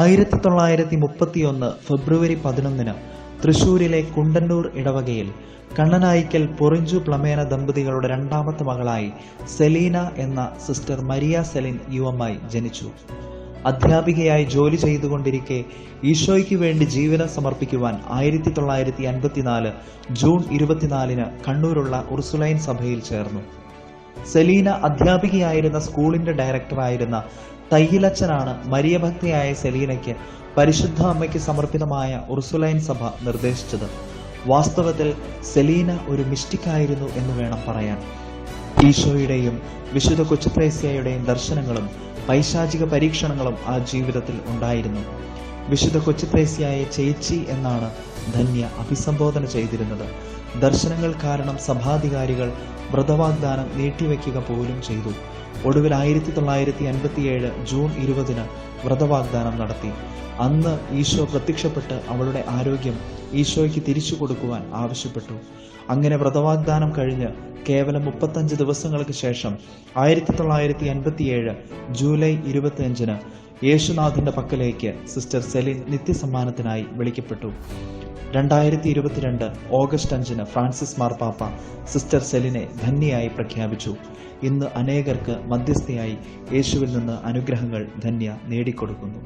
ആയിരത്തി തൊള്ളായിരത്തി മുപ്പത്തിയൊന്ന് ഫെബ്രുവരി പതിനൊന്നിന് തൃശൂരിലെ കുണ്ടന്നൂർ ഇടവകയിൽ കണ്ണനായിക്കൽ പൊറിഞ്ചു പ്ലമേന ദമ്പതികളുടെ രണ്ടാമത്തെ മകളായി സെലീന എന്ന സിസ്റ്റർ മരിയ സെലിൻ യുവമായി ജനിച്ചു. അധ്യാപികയായി ജോലി ചെയ്തുകൊണ്ടിരിക്കെ ഈശോയ്ക്ക് വേണ്ടി ജീവനം സമർപ്പിക്കുവാൻ ആയിരത്തി തൊള്ളായിരത്തി അൻപത്തിനാല് ജൂൺ ഇരുപത്തിനാലിന് കണ്ണൂരുള്ള ഉർസുലൈൻ സഭയിൽ ചേർന്നു. സെലീന അധ്യാപികയായിരുന്ന സ്കൂളിന്റെ ഡയറക്ടറായിരുന്ന തയ്യിലച്ചനാണ് മരിയഭക്തിയായ സെലീനയ്ക്ക് പരിശുദ്ധ അമ്മയ്ക്ക് സമർപ്പിതമായ ഉർസുലൈൻ സഭ നിർദ്ദേശിച്ചത്. വാസ്തവത്തിൽ സെലീന ഒരു മിസ്റ്റിക്കായിരുന്നു എന്ന് വേണം പറയാൻ. ഈശോയുടെയും വിശുദ്ധ കൊച്ചുത്രേസ്യയുടെയും ദർശനങ്ങളും പൈശാചിക പരീക്ഷണങ്ങളും ആ ജീവിതത്തിൽ ഉണ്ടായിരുന്നു. വിശുദ്ധ കൊച്ചുത്രേസ്യയെ ചേച്ചി എന്നാണ് ധന്യ അഭിസംബോധന ചെയ്തിരുന്നത്. ദർശനങ്ങൾ കാരണം സഭാധികാരികൾ വ്രതവാഗ്ദാനം നീട്ടിവെക്കുക പോലും ചെയ്തു. ഒടുവിൽ ആയിരത്തി തൊള്ളായിരത്തി അൻപത്തിയേഴ് ജൂൺ ഇരുപതിന് വ്രതവാഗ്ദാനം നടത്തി. അന്ന് ഈശോ പ്രത്യക്ഷപ്പെട്ട് അവളുടെ ആരോഗ്യം ഈശോയ്ക്ക് തിരിച്ചു കൊടുക്കുവാൻ ആവശ്യപ്പെട്ടു. അങ്ങനെ വ്രതവാഗ്ദാനം കഴിഞ്ഞ് കേവലം മുപ്പത്തഞ്ച് ദിവസങ്ങൾക്ക് ശേഷം ആയിരത്തി തൊള്ളായിരത്തി അൻപത്തിയേഴ് ജൂലൈ ഇരുപത്തിയഞ്ചിന് യേശുനാഥന്റെ പക്കലേക്ക് സിസ്റ്റർ സെലിൻ നിത്യസമ്മാനത്തിനായി വിളിക്കപ്പെട്ടു. രണ്ടായിരത്തി ഇരുപത്തിരണ്ട് ഓഗസ്റ്റ് അഞ്ചിന് ഫ്രാൻസിസ് മാർപ്പാപ്പ സിസ്റ്റർ സെലിനെ ധന്യയായി പ്രഖ്യാപിച്ചു. ഇന്ന് അനേകർക്ക് മധ്യസ്ഥയായി യേശുവിൽ നിന്ന് അനുഗ്രഹങ്ങൾ ധന്യ നേടിക്കൊടുക്കുന്നു.